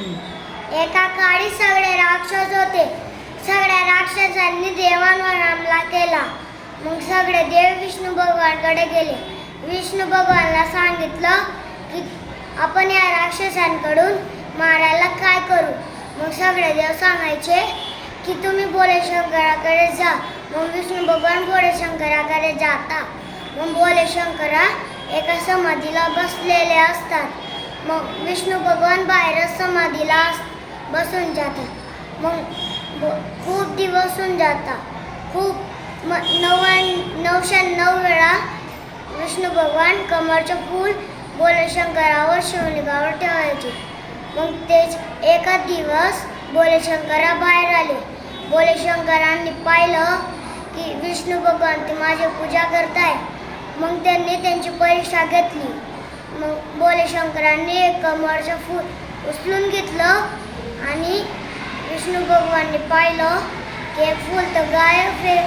एका काळी सगळे राक्षस होते. सगळ्या राक्षसांनी देवांवर हमला केला. मग सगळे देव विष्णू भगवानकडे गेले. विष्णू भगवानला सांगितलं की आपण या राक्षसांकडून मारायला काय करू? मग सगळे देव सांगायचे की तुम्ही भोले शंकराकडे जा. मग विष्णू भगवान भोले शंकराकडे जाता. मग भोले शंकरा एका समाधीला बसलेले असतात. मग विष्णू भगवान बाहेरच समाधीला बसून जातात. मग खूप दिवस होऊन जातात. खूप म नव्याण्णव नऊशे नऊ वेळा विष्णू भगवान कमळचं फूल भोलेशंकरावर शिवलिंगावर ठेवायचे. मग तेच एका दिवस भोलेशंकरा बाहेर आले. भोलेशंकरांनी पाहिलं की विष्णू भगवान ते माझी पूजा करताय. मग त्यांनी त्यांची परीक्षा घेतली. मग भोले शंकरांनी एक कमळचं फूल उचलून घेतलं आणि विष्णू भगवानने पाहिलं की एक फूल तर गायब आहे.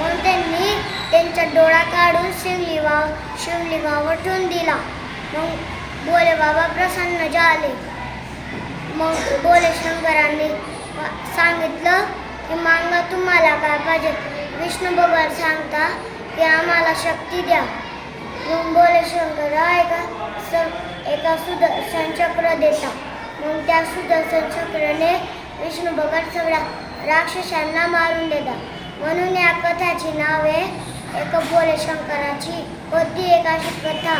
मग त्यांनी त्यांचा डोळा काढून शिवलिंगा शिवलिंगावर ठेवून दिला. मग भोले बाबा प्रसन्न झाले. मग भोले शंकरांनी सांगितलं की मांगा तुम्हाला काय पाहिजे? विष्णू भगवान सांगता की आम्हाला शक्ती द्या. मग भोले शंकरा एका स एका सुदर्शन चक्र देता. मग त्या सुदर्शन चक्रने विष्णू भगवान सगळ्या राक्षसांना मारून देतात म्हणून या कथाची नाव आहे एक भोले शंकराची होती एक अशी कथा?